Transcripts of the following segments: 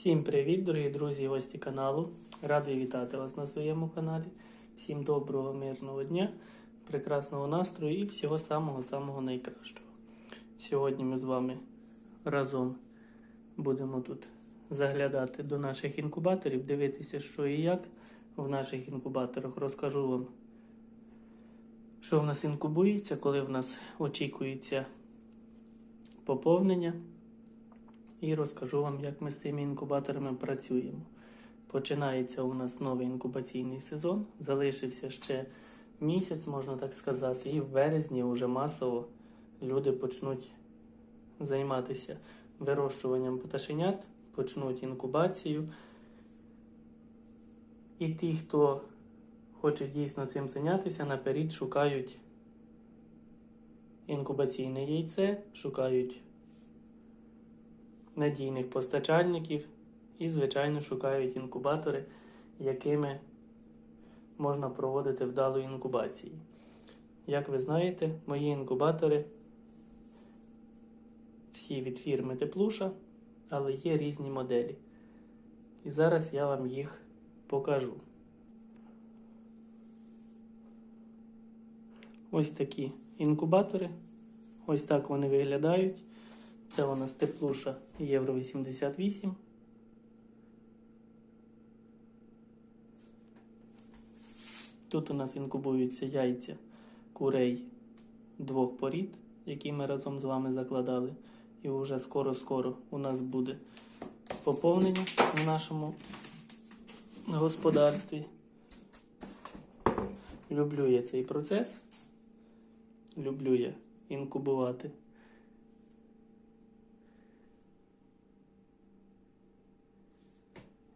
Всім привіт, дорогі друзі і гості каналу. Радий вітати вас на своєму каналі. Всім доброго, мирного дня, прекрасного настрою і всього самого-самого найкращого. Сьогодні ми з вами разом будемо тут заглядати до наших інкубаторів, дивитися, що і як в наших інкубаторах. Розкажу вам, що в нас інкубується, коли в нас очікується поповнення. І розкажу вам, як ми з цими інкубаторами працюємо. Починається у нас новий інкубаційний сезон. Залишився ще місяць, можна так сказати, і в березні вже масово люди почнуть займатися вирощуванням пташенят, почнуть інкубацію. І ті, хто хоче дійсно цим зайнятися, наперед шукають інкубаційне яйце, шукають надійних постачальників і, звичайно, шукають інкубатори, якими можна проводити вдалу інкубацію. Як ви знаєте, мої інкубатори всі від фірми Теплуша, але є різні моделі. І зараз я вам їх покажу. Ось такі інкубатори. Ось так вони виглядають. Це у нас теплуша Євро 88. Тут у нас інкубуються яйця курей двох порід, які ми разом з вами закладали. І вже скоро-скоро у нас буде поповнення в нашому господарстві. Люблю я цей процес. Люблю я інкубувати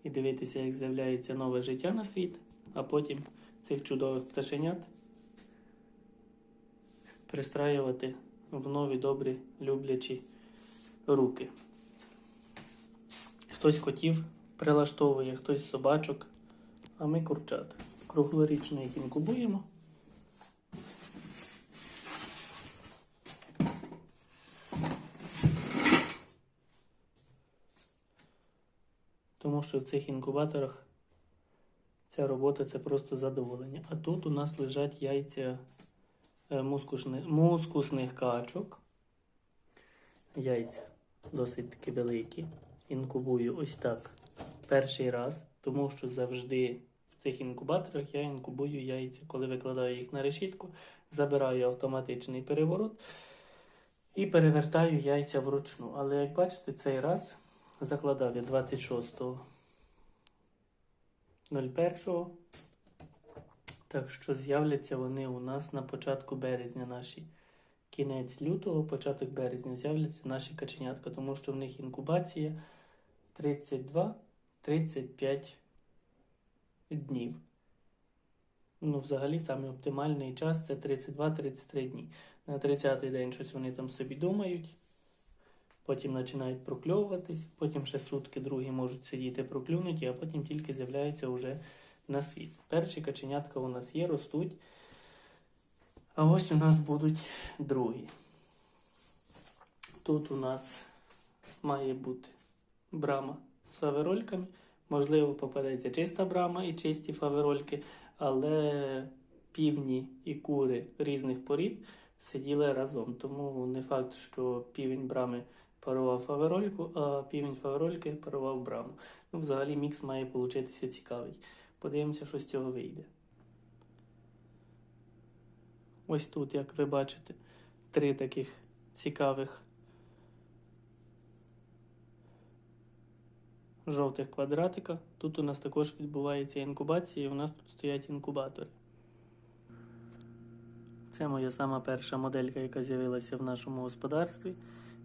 і дивитися, як з'являється нове життя на світ, а потім цих чудових пташенят пристраювати в нові добрі люблячі руки. Хтось котів прилаштовує, хтось собачок, а ми курчат. Круглорічно їх інкубуємо. Що в цих інкубаторах ця робота це просто задоволення. А тут у нас лежать яйця е, мускусних, качок. Яйця досить таки великі. Інкубую ось так перший раз, тому що завжди в цих інкубаторах я інкубую яйця, коли викладаю їх на решітку, забираю автоматичний переворот і перевертаю яйця вручну. Але як бачите, цей раз закладав я 26.01. Так що з'являться вони у нас на початку березня наші. Кінець лютого, початок березня з'являться наші каченятка, тому що в них інкубація 32-35 днів. Ну, взагалі, самий оптимальний час це 32-33 дні. На 30-й день щось вони там собі думають. Потім починають прокльовуватись, потім ще сутки другі можуть сидіти проклюнуті, а потім тільки з'являються вже на світ. Перші каченятка у нас є, ростуть. А ось у нас будуть другі. Тут у нас має бути брама з фаверольками. Можливо, попадеться чиста брама і чисті фаверольки, але півні і кури різних порід сиділи разом. Тому не факт, що півень брами парував фаверольку, а півень фаверольки парував браму. Ну, взагалі мікс має получитися цікавий. Подивимося, що з цього вийде. Ось тут, як ви бачите, три таких цікавих жовтих квадратика. Тут у нас також відбувається інкубація, і у нас тут стоять інкубатори. Це моя сама перша моделька, яка з'явилася в нашому господарстві,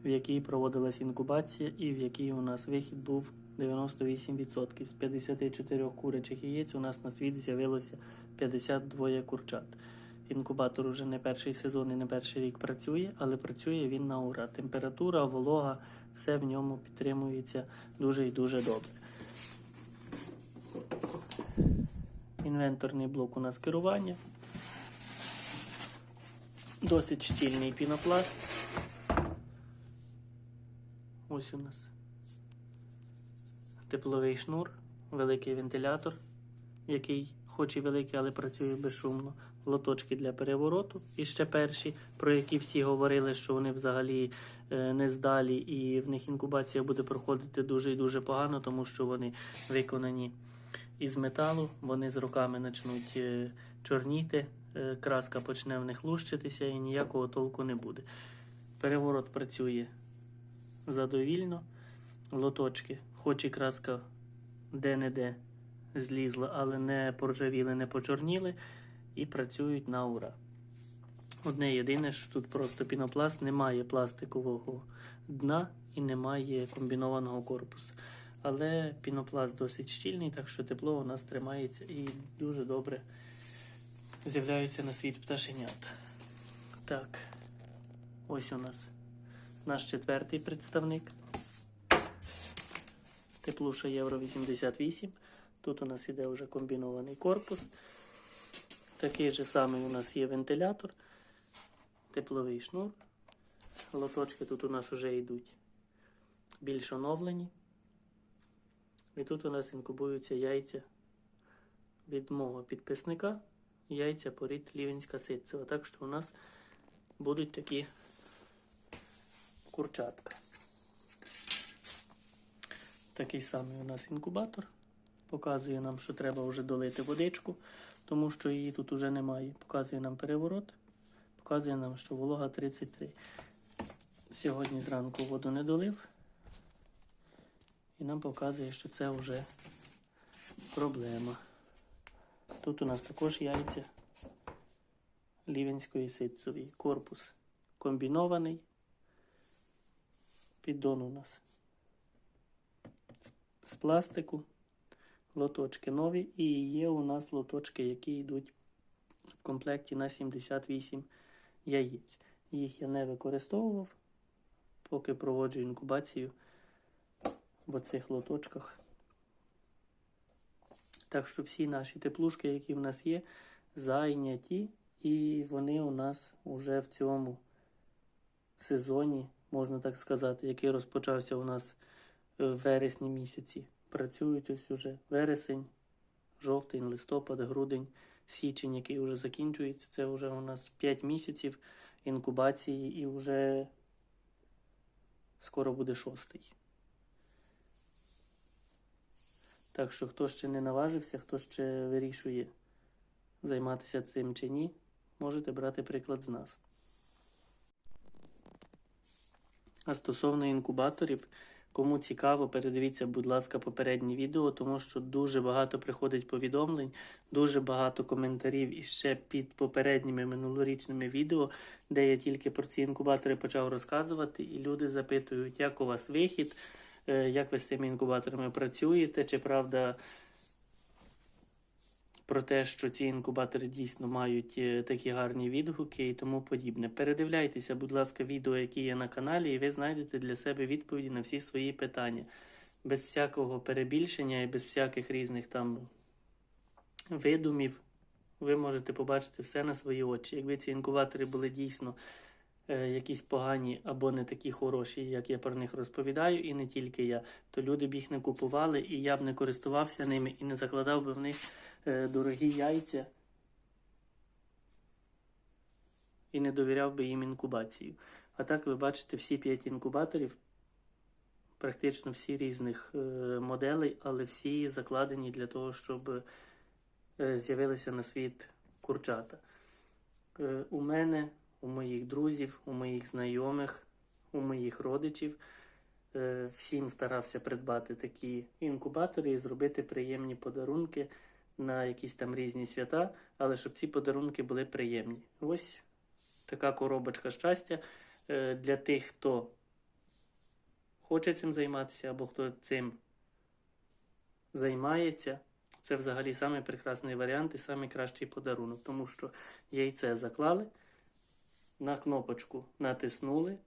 в якій проводилась інкубація і в якій у нас вихід був 98%. З 54 куричих яєць у нас на світ з'явилося 52 курчат. Інкубатор уже не перший сезон і не перший рік працює, але працює він на ура. Температура, волога, все в ньому підтримується дуже і дуже добре. Інвенторний блок у нас керування. Досить щільний пінопласт. Ось у нас тепловий шнур, великий вентилятор, який хоч і великий, але працює безшумно. Лоточки для перевороту. І ще перші, про які всі говорили, що вони взагалі е, не здалі, і в них інкубація буде проходити дуже і дуже погано, тому що вони виконані із металу, вони з роками почнуть е, чорніти, е, краска почне в них лущитися і ніякого толку не буде. Переворот працює задовільно, лоточки, хоч і краска де-не-де злізла, але не поржавіли, не почорніли і працюють на ура. Одне єдине, що тут просто пінопласт, немає пластикового дна і немає комбінованого корпусу. Але пінопласт досить щільний, так що тепло у нас тримається і дуже добре з'являються на світ пташенята. Так, ось у нас наш четвертий представник. Теплуша Євро 88. Тут у нас іде вже комбінований корпус. Такий же самий у нас є вентилятор, тепловий шнур. Лоточки тут у нас вже йдуть більш оновлені. І тут у нас інкубуються яйця від мого підписника. Яйця порід Лівенська ситцева. Так що у нас будуть такі курчатка. Такий самий у нас інкубатор. Показує нам, що треба вже долити водичку, тому що її тут уже немає. Показує нам переворот, показує нам, що волога 33. Сьогодні зранку воду не долив. І нам показує, що це вже проблема. Тут у нас також яйця лівенської ситцевої. Корпус комбінований. Піддон у нас з пластику. Лоточки нові. І є у нас лоточки, які йдуть в комплекті на 78 яєць. Їх я не використовував, поки проводжу інкубацію в оцих лоточках. Так що всі наші теплушки, які в нас є, зайняті, і вони у нас вже в цьому сезоні, можна так сказати, який розпочався у нас в вересні місяці. Працюють ось уже вересень, жовтень, листопад, грудень, січень, який вже закінчується. Це вже у нас 5 місяців інкубації і вже скоро буде шостий. Так що, хто ще не наважився, хто ще вирішує займатися цим чи ні, можете брати приклад з нас. А стосовно інкубаторів, кому цікаво, передивіться, будь ласка, попереднє відео, тому що дуже багато приходить повідомлень, дуже багато коментарів і ще під попередніми минулорічними відео, де я тільки про ці інкубатори почав розказувати, і люди запитують, як у вас вихід. Е, як ви з цими інкубаторами працюєте, чи правда про те, що ці інкубатори дійсно мають е, такі гарні відгуки і тому подібне. Передивляйтеся, будь ласка, відео, які є на каналі, і ви знайдете для себе відповіді на всі свої питання. Без всякого перебільшення і без всяких різних там видумів. Ви можете побачити все на свої очі. Якби ці інкубатори були дійсно е, якісь погані або не такі хороші, як я про них розповідаю, і не тільки я, то люди б їх не купували, і я б не користувався ними і не закладав би в них дорогі яйця і не довіряв би їм інкубацію. А так ви бачите всі п'ять інкубаторів, практично всі різних е, моделей, але всі закладені для того, щоб е, з'явилися на світ курчата. Е, у мене, у моїх друзів, у моїх знайомих, у моїх родичів. Е, Всім старався придбати такі інкубатори і зробити приємні подарунки на якісь там різні свята, але щоб ці подарунки були приємні. Ось така коробочка щастя е, для тих, хто хоче цим займатися або хто цим займається. Це взагалі самий прекрасний варіант і найкращий подарунок, тому що яйце заклали, на кнопочку натиснули.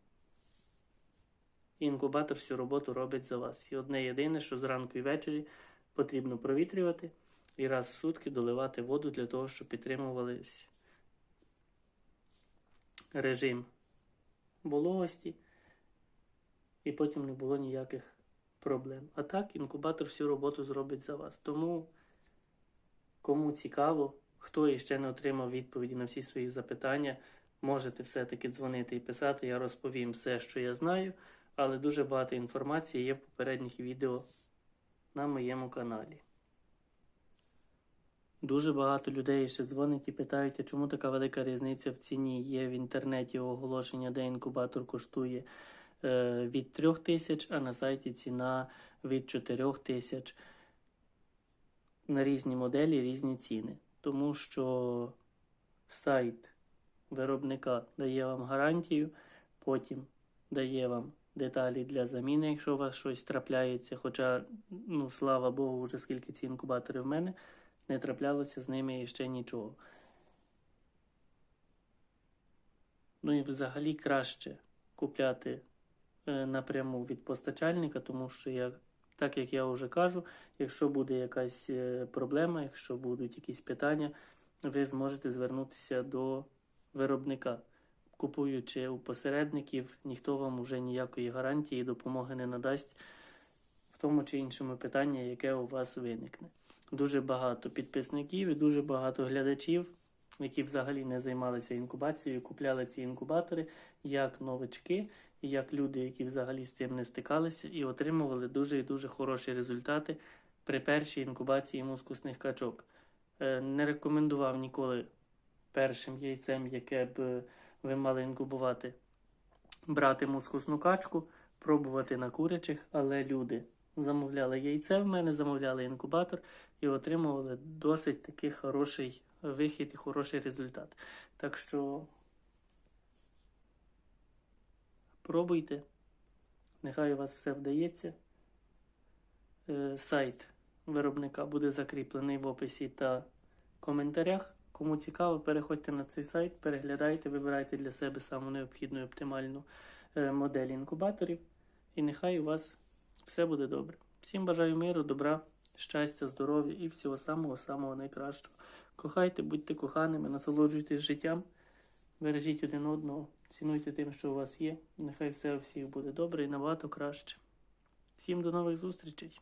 І інкубатор всю роботу робить за вас. І одне єдине, що зранку і ввечері потрібно провітрювати і раз в сутки доливати воду для того, щоб підтримувались режим вологості, і потім не було ніяких проблем. А так, інкубатор всю роботу зробить за вас. Тому, кому цікаво, хто іще не отримав відповіді на всі свої запитання, можете все-таки дзвонити і писати. Я розповім все, що я знаю, але дуже багато інформації є в попередніх відео на моєму каналі. Дуже багато людей ще дзвонять і питають, чому така велика різниця в ціні. Є в інтернеті оголошення, де інкубатор коштує е, від 3 тисяч, а на сайті ціна від 4 тисяч. На різні моделі різні ціни. Тому що сайт виробника дає вам гарантію, потім дає вам деталі для заміни, якщо у вас щось трапляється. Хоча, ну слава Богу, вже скільки ці інкубатори в мене не траплялося з ними ще нічого. Ну і взагалі краще купляти е, напряму від постачальника, тому що я, так як я вже кажу, якщо буде якась е, проблема, якщо будуть якісь питання, ви зможете звернутися до виробника. Купуючи у посередників, ніхто вам вже ніякої гарантії і допомоги не надасть в тому чи іншому питанні, яке у вас виникне дуже багато підписників і дуже багато глядачів, які взагалі не займалися інкубацією, купляли ці інкубатори як новички, як люди, які взагалі з цим не стикалися, і отримували дуже і дуже хороші результати при першій інкубації мускусних качок. Е, Не рекомендував ніколи першим яйцем, яке б е, ви мали інкубувати, брати мускусну качку, пробувати на курячих, але люди замовляли яйце в мене, замовляли інкубатор і отримували досить такий хороший вихід і хороший результат. Так що пробуйте, нехай у вас все вдається. Е, Сайт виробника буде закріплений в описі та коментарях. Кому цікаво, переходьте на цей сайт, переглядайте, вибирайте для себе саму необхідну і оптимальну е, модель інкубаторів. І нехай у вас все буде добре. Всім бажаю миру, добра, щастя, здоров'я і всього самого-самого найкращого. Кохайте, будьте коханими, насолоджуйтесь життям, бережіть один одного, цінуйте тим, що у вас є. Нехай все у всіх буде добре і набагато краще. Всім до нових зустрічей!